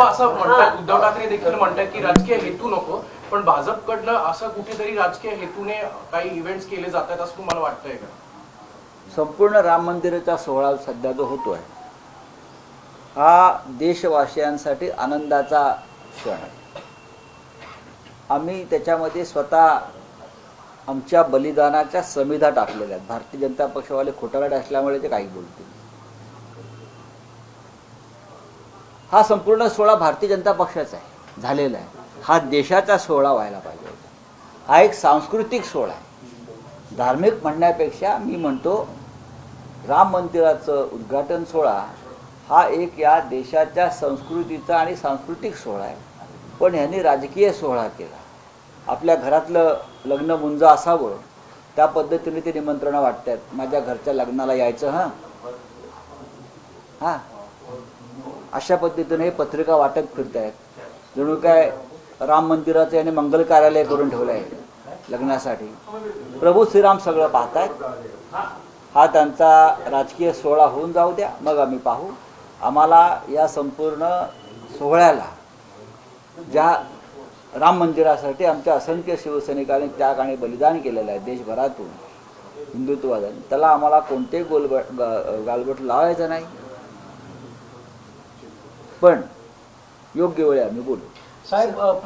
असं म्हणतात. उद्धव ठाकरे देखील म्हणतात की राजकीय हेतू नको पण भाजपकडनं असं कुठेतरी राजकीय हेतूने काही इव्हेंट्स केले जातात असं तुम्हाला वाटतंय का? संपूर्ण राम मंदिराचा सोहळा सध्या जो होतोय हा देशवासियांसाठी आनंदाचा क्षण आहे. आम्ही त्याच्यामध्ये स्वतः आमच्या बलिदानाच्या समिधा टाकलेल्या आहेत. भारतीय जनता पक्षवाले खोटारडे असल्यामुळे ते काही बोलतील. हा संपूर्ण सोहळा भारतीय जनता पक्षाचा आहे. झालेला आहे. हा देशाचा सोहळा व्हायला पाहिजे होता. हा एक सांस्कृतिक सोहळा आहे. धार्मिक म्हणण्यापेक्षा मी म्हणतो राम मंदिराचं उद्घाटन सोहळा हा एक या देशाच्या संस्कृतीचा आणि सांस्कृतिक सोहळा आहे. पण ह्यांनी राजकीय सोहळा केला. आपल्या घरातलं लग्न मुंज असावं त्या पद्धतीने ते निमंत्रणं वाटतात. माझ्या घरच्या लग्नाला यायचं हां? हां? अशा पद्धतीने हे पत्रिका वाटत आहेत. जणू काय राम मंदिराचं याने मंगल कार्यालय करून ठेवलं आहे लग्नासाठी. प्रभू श्रीराम सगळं पाहतायत. हा त्यांचा राजकीय सोहळा होऊन जाऊ द्या. मग आम्ही पाहू. आम्हाला या संपूर्ण सोहळ्याला ज्या राम मंदिरासाठी आमच्या असंख्य शिवसैनिकांनी त्याग आणि बलिदान केलेलं आहे देशभरातून हिंदुत्ववादाने त्याला आम्हाला कोणतेही गोलबट गालबट गालबोट लावायचं नाही. पण योग्य वेळी आम्ही बोलू. साहेब